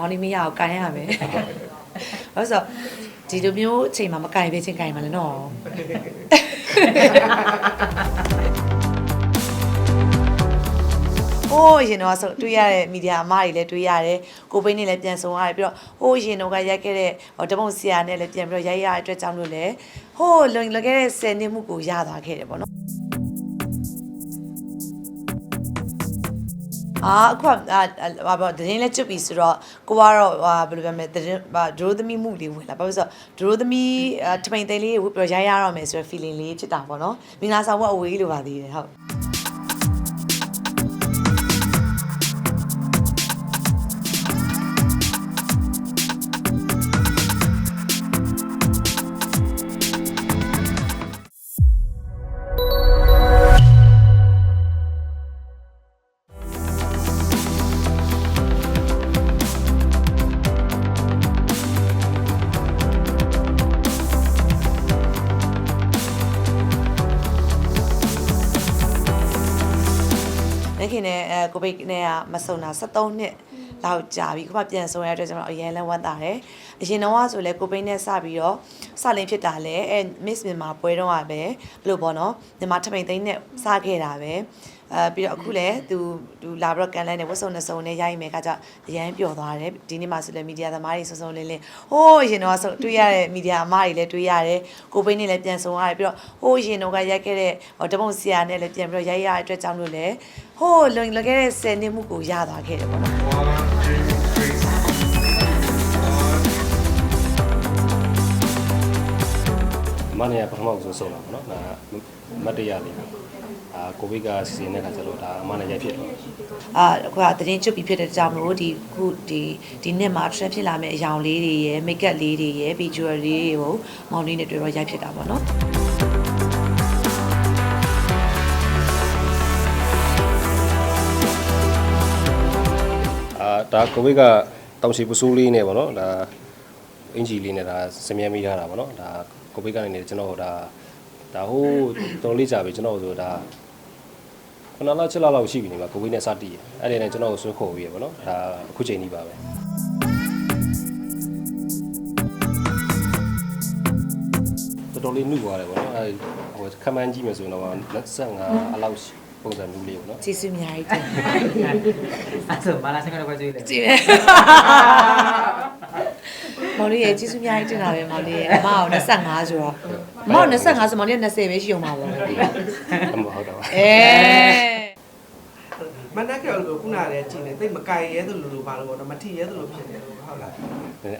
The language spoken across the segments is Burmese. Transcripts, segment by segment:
မောင်လေးမရအောင်ကန်ရမယ်ဟုတ်ဆိုဒီလိုမျိုးအချိန်မှာမကန်ပဲချင်းကန်မှာလည်းနော်ဟိုးရင်တော့ဆိုတွေ့ရတဲ့မီဒီယာအမတွေလည်းတွေ့ရတယ်ကိုပိန်းနေလည်းပြန်ဆောင်ရတယ်ပြီးတော့ဟိုးရင်တော့ကရိုက်ခဲ့တဲ့ဟိုတပုံဆရာနဲ့လည်းပြန်ပြီးတော့ရိုက်ရတဲ့အတွက်ကြောင့်လို့လည်းဟိုးလွန်လွန်ခဲ့တဲ့10နှစ်မှုကိုရသွားခဲ့တယ်ပေါ့နော် အာအခုကအာဘာဘာတရင်လဲကျွတ်ပြီဆိုတော့ကိုကတော့ဟာဘယ်လိုပြောမလဲတရင်ဘာဒရိုသမီမှုလေးဝင်လာဘာလို့ဆိုတော့ဒရိုသမီအာထမိန်သိန်းလေးဝတ်ပြီးတော့ရိုက်ရတော့မယ်ဆိုတော့ feeling လေးဖြစ်တာပေါ့နော်မင်္ဂလာဆောင်ဘွားအဝေးလိုပါသေးတယ်ဟုတ် လက်ခင်နဲ့အဲကိုပိတ်နဲ့ကမဆုံတာ73နှစ်လောက်ကြာပြီခုမှပြန်ဆုံရတဲ့အတွက်ကျွန်တော်အရင်လဲဝမ်းသာတယ်အရင်တော့ကဆိုလဲကိုပိတ်နဲ့စပြီးတော့ စလင်းဖြစ်တာလဲအဲ Miss မြန်မာပွဲတော့ကပဲဘယ်လိုပေါ့နော်မြန်မာထမိန်သိန်းနဲ့စခဲ့တာပဲအဲပြီးတော့အခုလဲသူသူလာပြီးတော့ကန်လဲနဲ့ဝတ်စုံနဲ့စုံနဲ့ရိုက်မယ်ခါကျအရန်ပျော်သွားတယ်ဒီနေ့မှဆိုလဲမီဒီယာသမားတွေစုံစုံလင်းလင်းဟိုးရင်တော့ဆိုတွေ့ရတဲ့မီဒီယာအမတွေလည်းတွေ့ရတယ်ကိုပိန်းနဲ့လည်းပြန်ဆုံရတယ်ပြီးတော့ဟိုးရင်တော့ကရိုက်ခဲ့တဲ့ဟိုတပုံဆရာနဲ့လည်းပြန်ပြီးတော့ရိုက်ရတဲ့အတွက်ကြောင့်လို့လဲဟိုးလွန်လွန်ခဲ့တဲ့10နှစ်မှုကိုရသွားခဲ့တယ်ပေါ့နော် မနေ့ကပထမဆုံးဆုံးတာပေါ့နော်ဒါမတ်တရလေးပေါ့အာကိုဗစ်ကစီစဉ်တဲ့ခါကျတော့ဒါအမနဲ့ရိုက်ဖြစ်တော့အာအခုကတရင်ကျွတ်ပြီးဖြစ်တဲ့ကြောင့်မလို့ဒီခုဒီဒီနှစ်မှာ trend ဖြစ်လာမယ့်အယောင်လေးတွေရယ် make up လေးတွေရယ် visual လေးတွေကိုမောင်လေးနဲ့တွေ့တော့ရိုက်ဖြစ်တာပေါ့နော်အာဒါကိုဗစ်ကတောင်စီပစိုးလေးနဲ့ပေါ့နော်ဒါအင်ဂျီလေးနဲ့ဒါစမြဲမိထားတာပေါ့နော်ဒါ ကိုဗစ်ကနေကျွန်တော်ဒါဒါဟိုးတော်လေးကြာပြီကျွန်တော်ဆိုဒါခဏလောက်ချက်လောက်လောက်ရှိပြီနေမှာကိုဗစ်နဲ့စတည်ရအဲ့ဒီနဲ့ကျွန်တော်ကိုဆွဲခေါ်ပြီးရပေါ့နော်ဒါအခုချိန်ကြီးပါပဲတော်တော်လေးနှုတ်သွားတယ်ပေါ့နော်အဲဟိုခမန်းကြည့်မယ်ဆိုရင်တော့25အလောက်ရှိပုံစံမျိုးလေးပေါ့နော်ကျေးဇူးအများကြီးတင်အဲ့ဆိုမလာစင်ကတော့ကြွေးတယ်ကြည့်မယ် မောင်လေးရဲ့ကျေးဇူးအများကြီးတင်တာပဲမောင်လေးရဲ့အမအောင်25ဆိုတော့အမအောင်25ဆိုမောင်လေးက20ပဲရှိအောင်ပါပေါ့အမဟုတ်တော့ပါအဲမနက်ကြော်လို့ခုနကလည်းကြည့်နေတိတ်မကြိုက်ရဲသလိုလိုပါလို့ပေါ့နော်မထီရဲသလိုဖြစ်နေလို့ဟုတ်လား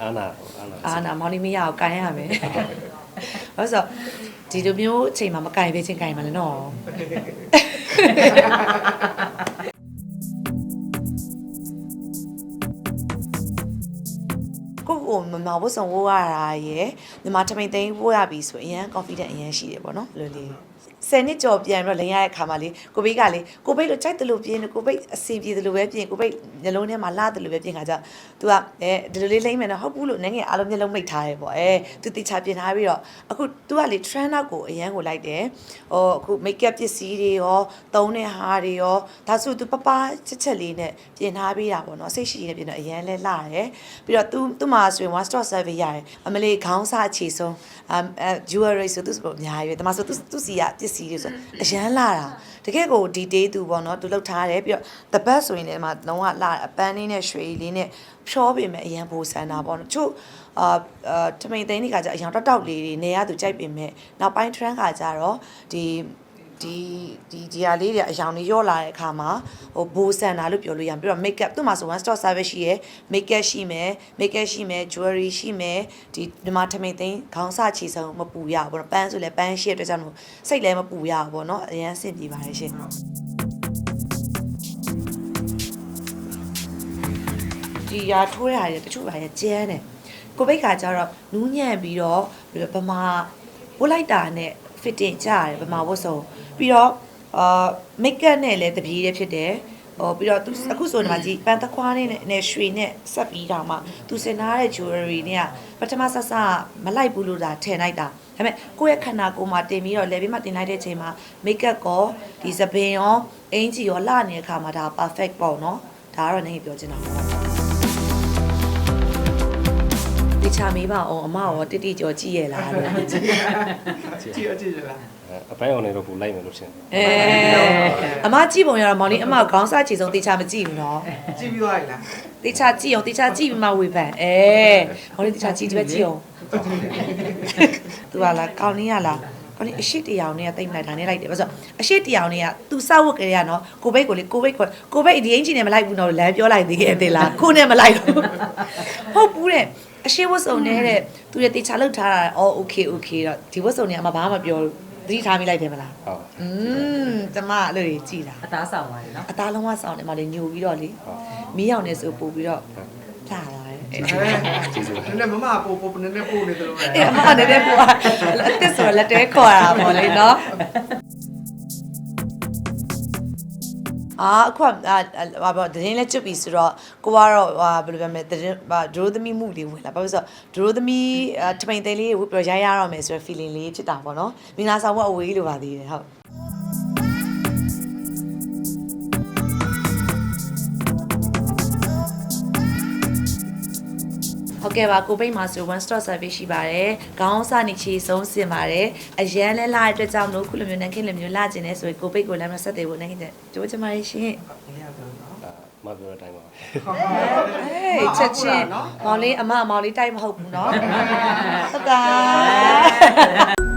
အာနာအာနာအာနာမောင်လေးမရအောင်ကန်ရမယ်ဟုတ်ဆိုဒီလိုမျိုးအချိန်မှာမကန်ပဲချင်းကန်မှာလည်းနော် ကိုကိုမမဝတ်ဆောင်ဝိုးရတာရယ်မြန်မာထမိန်သိန်းဝိုးရပြီဆိုအရင် confident အရင်ရှိတယ်ပေါ့နော်လို့လေး 10နှစ်ကျော်ပြန်ပြီးတော့လိန်ရတဲ့ခါမှာလေကိုဘေးကလေကိုဘေးလိုကြိုက်တယ်လို့ပြင်ကိုဘေးအစီပြေတယ်လို့ပဲပြင်ကိုဘေးမျိုးလုံးထဲမှာလှတယ်လို့ပဲပြင်ခါကြသူကအဲဒီလိုလေးလိမ့်မယ်နော်ဟုတ်ဘူးလို့နည်းငယ်အားလုံးမျိုးလုံးမိတ်ထားတယ်ပေါ့အဲသူတိချာပြင်ထားပြီးတော့အခုသူကလေ trend out ကိုအရန်ကိုလိုက်တယ်ဟောအခု make up ပစ္စည်းတွေရောသုံးတဲ့ဟာတွေရောဒါဆိုသူပပချက်ချက်လေးနဲ့ပြင်ထားပေးတာပေါ့နော်စိတ်ရှိနေပြင်တော့အရန်လဲလှတယ်ပြီးတော့သူသူ့မှာဆိုရင် one stop service ရတယ်အမလေးခေါင်းစာခြေဆုံးအဲ jewelry ဆိုသူ့စပေါ်အများကြီးပဲဒါမှဆိုသူသူစီကပစ္စည်းတွေဆိုအရန်လာတာတကယ်ကို detail သူပေါ့နော်သူလောက်ထားတယ်ပြီးတော့ the best ဆိုရင်လည်းဒီမှာလုံးဝလာအပန်းလေးနဲ့ရွှေလေးနဲ့ဖြောပေမဲ့အရန်ပိုဆန်တာပေါ့နော်ချို့အာအာထမိန်သိန်းတွေကကြာအရန်တောက်တောက်လေးတွေနေရသူကြိုက်ပေမဲ့နောက်ပိုင်း trend ကကြတော့ဒီ ဒီဒီဒီဟာလေးတွေအယောင်လေးရော့လာတဲ့အခါမှာဟိုဘိုးဆန်တာလို့ပြောလို့ရအောင်ပြီးတော့ make up သူ့မှာဆို one stop service ရှိရယ် make up ရှိမယ် make up ရှိမယ် jewelry ရှိမယ်ဒီဒီမှာထမိန်သိန်းခေါင်းစချီဆုံးမပူရဘူးပေါ့နော်ပန်းဆိုလည်းပန်းရှိရတဲ့အတွက်ကြောင့်မို့စိတ်လည်းမပူရဘူးပေါ့နော်အရင်အဆင်ပြေပါတယ်ရှင်ဒီရာထိုးရတဲ့တချို့ပါရကျန်းတယ်ကိုပိတ်ခါကျတော့နူးညံ့ပြီးတော့ဗမာဝတ်လိုက်တာနဲ့ fitting ကြရတယ်ဗမာဝတ်စုံပြီးတော့အာ make up နဲ့လည်းတပြေးတည်းဖြစ်တယ်ဟောပြီးတော့သူအခုဆိုတော့ကြီးပန်သခွားနဲ့နဲ့ရွှေနဲ့ဆက်ပြီးတော့မှသူစင်ထားတဲ့ jewelry နဲ့ကပထမဆက်စမလိုက်ဘူးလို့ဒါထင်လိုက်တာဒါပေမဲ့ကိုယ့်ရဲ့ခန္ဓာကိုယ်မှာတင်ပြီးတော့လေဘေးမှာတင်လိုက်တဲ့အချိန်မှာ make up ကောဒီစပင်ရောအင်ဂျီရောလှနေတဲ့အခါမှာဒါ perfect ပေါ့နော်ဒါကတော့နေပြောချင်တာပါ တခြားမေးပါအောင်အမရောတိတိကြောကြည့်ရလားလို့ကြည့်ရကြည့်ရလားအပိုင်းအောင်နေတော့ပူလိုက်မယ်လို့ထင်တယ်အဲအမကြည့်ပုံရတော့မောင်လေးအမခေါင်းစားချေဆုံးတေချာမကြည့်ဘူးနော်ကြည့်ပြီးသွားပြီလားတေချာကြည့်အောင်တေချာကြည့်ပြီးမှဝေဖန်အဲမောင်လေးတေချာကြည့်ဒီဘက်ကြည့်အောင်သူကလားကောင်းနေရလားကောင်းနေအရှိတရားနဲ့တိတ်မလိုက်တာနဲ့လိုက်တယ်ဘာလို့အရှိတရားနဲ့ကသူစောက်ဝတ်ကြရနော်ကိုဘိတ်ကိုလေကိုဘိတ်ကိုကိုဘိတ်ဒီအင်ဂျင်နဲ့မလိုက်ဘူးနော်လမ်းပြောလိုက်သေးရဲ့သေးလားကိုနဲ့မလိုက်ဘူးဟုတ်ဘူးတဲ့ အရှိဝတ်စုံနေတဲ့သူတွေတေချာလောက်ထားတာအော် okay okay တော့ဒီဝတ်စုံနေအမဘာမှမပြောဘူးသတိထားမိလိုက်တယ်မလားဟုတ်อืมတမအဲ့လိုကြီးကြည်တာအသားဆောင်ပါလေနော်အသားလုံးဝဆောင်တယ်မလေးညိုပြီးတော့လေမီးရောက်နေဆိုပို့ပြီးတော့လှလာတယ်အဲ့ဒါကျေးဇူးနည်းနည်းမမပို့ပို့နည်းနည်းပို့နေတယ်လို့ပဲအဲ့မမနည်းနည်းပို့အဲ့တက်ဆိုလက်တဲခေါ်တာပေါ့လေနော် အာအခုကအာဟာပေါ့တင်းလေးကျွတ်ပြီဆိုတော့ကိုကတော့ဟာဘယ်လိုပြောမလဲတင်းဟာဒရိုသမီမှုလေးဝင်လာဘာလို့ဆိုတော့ဒရိုသမီတပိန်သိန်းလေးဝတ်ပြီးတော့ရိုက်ရတော့မယ်ဆိုတော့ feeling လေးဖြစ်တာပေါ့နော်မင်္ဂလာဆောင်ဘွားအဝေးလိုပါသေးတယ်ဟုတ် ဟုတ်ကဲ့ပါကိုပိတ်မှာဆို one stop service ရှိပါတယ်။ခေါင်းစနေချေဆုံးစင်ပါတယ်။အရန်လဲလာတဲ့အတွက်ကြောင့်လို့ခုလိုမျိုးနန်းခင်းလိုမျိုးလာကျင်နေဆိုရင်ကိုပိတ်ကိုလည်းမဆက်သေးဘူးနန်းခင်းတဲ့ကြိုးချင်ပါရှင်မရဘူးနော်ဒါမပြောတဲ့အတိုင်းပါ။ဟေးချက်ချင်းမောင်လေးအမမောင်လေးတိုက်မဟုတ်ဘူးနော်။ဟုတ်ကဲ့